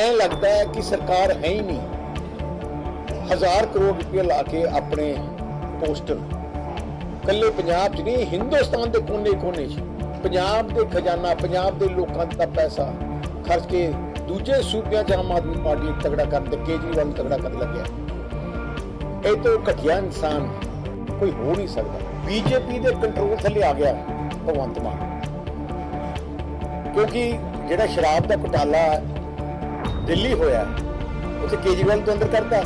ਐਂ ਲੱਗਦਾ ਹੈ ਕਿ ਸਰਕਾਰ ਹੈ ਹੀ ਨਹੀਂ। ਹਜ਼ਾਰ ਕਰੋੜ ਰੁਪਏ ਲਾ ਕੇ ਆਪਣੇ ਪੋਸਟਰ ਕੱਲੇ ਪੰਜਾਬ 'ਚ ਨਹੀਂ, ਹਿੰਦੁਸਤਾਨ ਦੇ ਕੋਨੇ-ਕੋਨੇ 'ਚ। ਪੰਜਾਬ ਦੇ ਖਜ਼ਾਨਾ, ਪੰਜਾਬ ਦੇ ਲੋਕਾਂ ਦਾ ਪੈਸਾ ਖਰਚ ਕੇ ਦੂਜੇ ਸੂਬਿਆਂ 'ਚ ਆਮ ਆਦਮੀ ਪਾਰਟੀ ਨੂੰ ਤਗੜਾ ਕਰਨ ਤੇ ਕੇਜਰੀਵਾਲ ਨੂੰ ਤਗੜਾ ਕਰਨ ਲੱਗਿਆ। ਇਹ ਤੋਂ ਘਟੀਆ ਇਨਸਾਨ ਕੋਈ ਹੋ ਨਹੀਂ ਸਕਦਾ। ਬੀਜੇਪੀ ਦੇ ਕੰਟਰੋਲ ਥੱਲੇ ਆ ਗਿਆ ਭਗਵੰਤ ਮਾਨ। ਕਿਉਂਕਿ ਜਿਹੜਾ ਸ਼ਰਾਬ ਦਾ ਘੁਟਾਲਾ ਦਿੱਲੀ ਹੋਇਆ ਉੱਥੇ ਕੇਜਰੀਵਾਲ ਤੋਂ ਅੰਦਰ ਕਰਤਾ।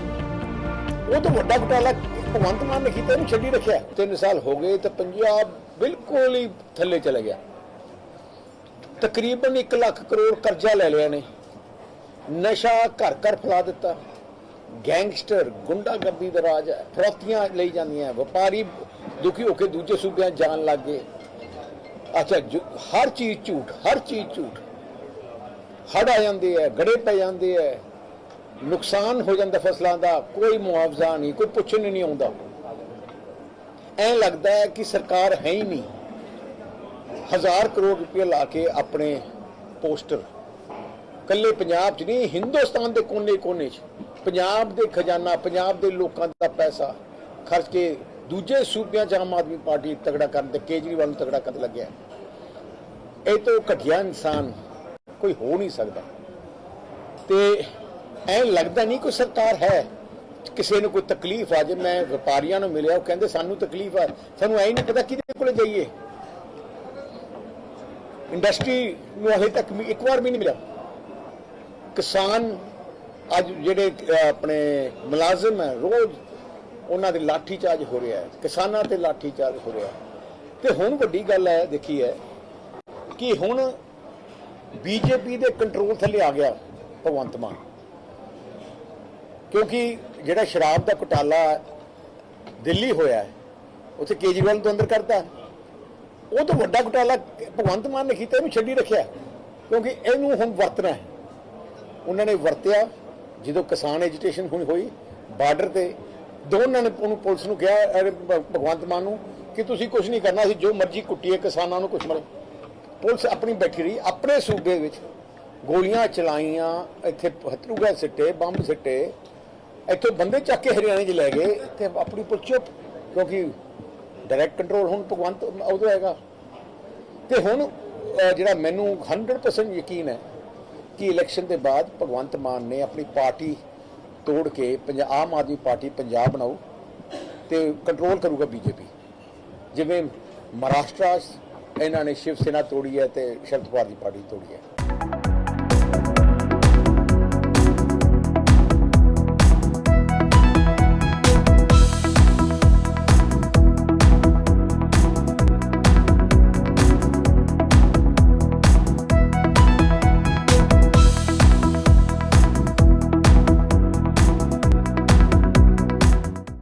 ਉਹ ਤਾਂ ਵੱਡਾ ਘੁਟਾਲਾ ਭਗਵੰਤ ਮਾਨ ਨੇ ਕੀਤਾ ਇਹਨੂੰ ਛੱਡੀ ਰੱਖਿਆ। ਤਿੰਨ ਸਾਲ ਹੋ ਗਏ ਤਾਂ ਪੰਜਾਬ ਬਿਲਕੁਲ ਹੀ ਥੱਲੇ ਚਲਾ ਗਿਆ। ਤਕਰੀਬਨ 1 ਲੱਖ ਕਰੋੜ ਕਰਜ਼ਾ ਲੈ ਲਿਆ ਨੇ। ਨਸ਼ਾ ਘਰ ਘਰ ਫੈਲਾ ਦਿੱਤਾ। ਗੈਂਗਸਟਰ, ਗੁੰਡਾਗਰਦੀ ਦਾ ਰਾਜ ਹੈ। ਫਰੋਤੀਆਂ ਲਈ ਜਾਂਦੀਆਂ ਵਪਾਰੀ ਦੁਖੀ ਹੋ ਕੇ ਦੂਜੇ ਸੂਬਿਆਂ ਜਾਣ ਲੱਗ ਗਏ। ਅੱਛਾ ਹਰ ਚੀਜ਼ ਝੂਠ, ਹਰ ਚੀਜ਼ ਝੂਠ। ਹੜ ਆ ਜਾਂਦੇ ਹੈ ਗੜੇ ਪੈ ਜਾਂਦੇ ਹੈ ਨੁਕਸਾਨ ਹੋ ਜਾਂਦਾ ਫਸਲਾਂ ਦਾ, ਕੋਈ ਮੁਆਵਜ਼ਾ ਨਹੀਂ, ਕੋਈ ਪੁੱਛਣ ਨਹੀਂ ਆਉਂਦਾ। ਐਂ ਲੱਗਦਾ ਹੈ ਕਿ ਸਰਕਾਰ ਹੈ ਹੀ ਨਹੀਂ। ਹਜ਼ਾਰ ਕਰੋੜ ਰੁਪਏ ਲਾ ਕੇ ਆਪਣੇ ਪੋਸਟਰ। ਕੱਲੇ ਪੰਜਾਬ 'ਚ ਨਹੀਂ, ਹਿੰਦੁਸਤਾਨ ਦੇ ਕੋਨੇ-ਕੋਨੇ 'ਚ। ਪੰਜਾਬ ਦੇ ਖਜ਼ਾਨਾ, ਪੰਜਾਬ ਦੇ ਲੋਕਾਂ ਦਾ ਪੈਸਾ ਖਰਚ ਕੇ ਦੂਜੇ ਸੂਬਿਆਂ 'ਚ ਆਮ ਆਦਮੀ ਪਾਰਟੀ ਤਗੜਾ ਕਰਨ ਤੇ ਕੇਜਰੀਵਾਲ ਨੂੰ ਤਗੜਾ ਕਰਨ ਲੱਗਿਆ। ਇਹ ਤੋਂ ਘਟੀਆ ਇਨਸਾਨ ਕੋਈ ਹੋ ਨਹੀਂ ਸਕਦਾ। ਤੇ ਐ ਲੱਗਦਾ ਨਹੀਂ ਕੋਈ ਸਰਕਾਰ ਹੈ, ਕਿਸੇ ਨੂੰ ਕੋਈ ਤਕਲੀਫ ਆ, ਜੇ ਮੈਂ ਵਪਾਰੀਆਂ ਨੂੰ ਮਿਲਿਆ, ਉਹ ਕਹਿੰਦੇ ਸਾਨੂੰ ਤਕਲੀਫ ਆ, ਸਾਨੂੰ ਐ ਨਹੀਂ ਪਤਾ ਕਿਹਦੇ ਕੋਲੇ ਜਾਈਏ। ਇੰਡਸਟਰੀ ਨੂੰ ਹਲੇ ਤੱਕ ਇੱਕ ਵਾਰ ਵੀ ਨਹੀਂ ਮਿਲਿਆ। ਕਿਸਾਨ ਅੱਜ ਜਿਹੜੇ ਆਪਣੇ ਮੁਲਾਜ਼ਮ ਹੈ ਰੋਜ਼ ਉਹਨਾਂ ਦੇ ਲਾਠੀ ਚਾਰਜ ਹੋ ਰਿਹਾ ਹੈ, ਕਿਸਾਨਾਂ ਤੇ ਲਾਠੀ ਚਾਰਜ ਹੋ ਰਿਹਾ ਤੇ ਹੁਣ ਵੱਡੀ ਗੱਲ ਹੈ ਦੇਖੀ ਹੈ ਕਿ ਹੁਣ ਬੀਜੇਪੀ ਦੇ ਕੰਟਰੋਲ ਥੱਲੇ ਆ ਗਿਆ ਭਗਵੰਤ ਮਾਨ। ਕਿਉਂਕਿ ਜਿਹੜਾ ਸ਼ਰਾਬ ਦਾ ਘੁਟਾਲਾ ਦਿੱਲੀ ਹੋਇਆ ਉੱਥੇ ਕੇਜਰੀਵਾਲ ਤੋਂ ਅੰਦਰ ਕਰਤਾ। ਉਹ ਤੋਂ ਵੱਡਾ ਘੁਟਾਲਾ ਭਗਵੰਤ ਮਾਨ ਨੇ ਕੀਤਾ, ਇਹਨੂੰ ਛੱਡੀ ਰੱਖਿਆ। ਕਿਉਂਕਿ ਇਹਨੂੰ ਹੁਣ ਵਰਤਣਾ ਹੈ। ਉਹਨਾਂ ਨੇ ਵਰਤਿਆ, ਜਦੋਂ ਕਿਸਾਨ ਐਜੀਟੇਸ਼ਨ ਹੋਈ ਹੋਈ, ਬਾਰਡਰ ਤੇ ਦੋਨਾਂ ਨੇ ਉਹਨੂੰ ਪੁਲਿਸ ਨੂੰ ਕਿਹਾ ਭਗਵੰਤ ਮਾਨ ਨੂੰ ਕਿ ਤੁਸੀਂ ਕੁਝ ਨਹੀਂ ਕਰਨਾ, ਅਸੀਂ ਜੋ ਮਰਜ਼ੀ ਕੁੱਟੀਏ ਕਿਸਾਨਾਂ ਨੂੰ ਕੁਝ ਮਰੇ ਪੁਲਿਸ ਆਪਣੀ ਬੈਠੀ ਰਹੀ, ਆਪਣੇ ਸੂਬੇ ਵਿੱਚ ਗੋਲੀਆਂ ਚਲਾਈਆਂ, ਇੱਥੇ ਹਥਰੂ ਸਿੱਟੇ, ਬੰਬ ਸਿੱਟੇ, ਇੱਥੇ ਬੰਦੇ ਚੱਕ ਕੇ ਹਰਿਆਣੇ 'ਚ ਲੈ ਗਏ ਤੇ ਆਪਣੀ ਪੁਲਿਸ ਚੁੱਪ ਕਿਉਂਕਿ ਡਾਇਰੈਕਟ ਕੰਟਰੋਲ ਹੁਣ ਭਗਵੰਤ ਉਦੋਂ ਹੈਗਾ। ਤੇ ਹੁਣ ਜਿਹੜਾ ਮੈਨੂੰ 100% ਯਕੀਨ ਹੈ ਕਿ ਇਲੈਕਸ਼ਨ ਦੇ ਬਾਅਦ ਭਗਵੰਤ ਮਾਨ ਨੇ ਆਪਣੀ ਪਾਰਟੀ ਤੋੜ ਕੇ ਪੰਜਾਬ ਆਮ ਆਦਮੀ ਪਾਰਟੀ ਪੰਜਾਬ ਬਣਾਉ ਤੇ ਕੰਟਰੋਲ ਕਰੂਗਾ ਬੀਜੇਪੀ। ਜਿਵੇਂ ਮਹਾਰਾਸ਼ਟਰ ਇਹਨਾਂ ਨੇ ਸ਼ਿਵ ਸੈਨਾ ਤੋੜੀ ਹੈ ਤੇ ਸ਼ਰਦ ਪਵਾਰ ਦੀ ਪਾਰਟੀ ਤੋੜੀ ਹੈ।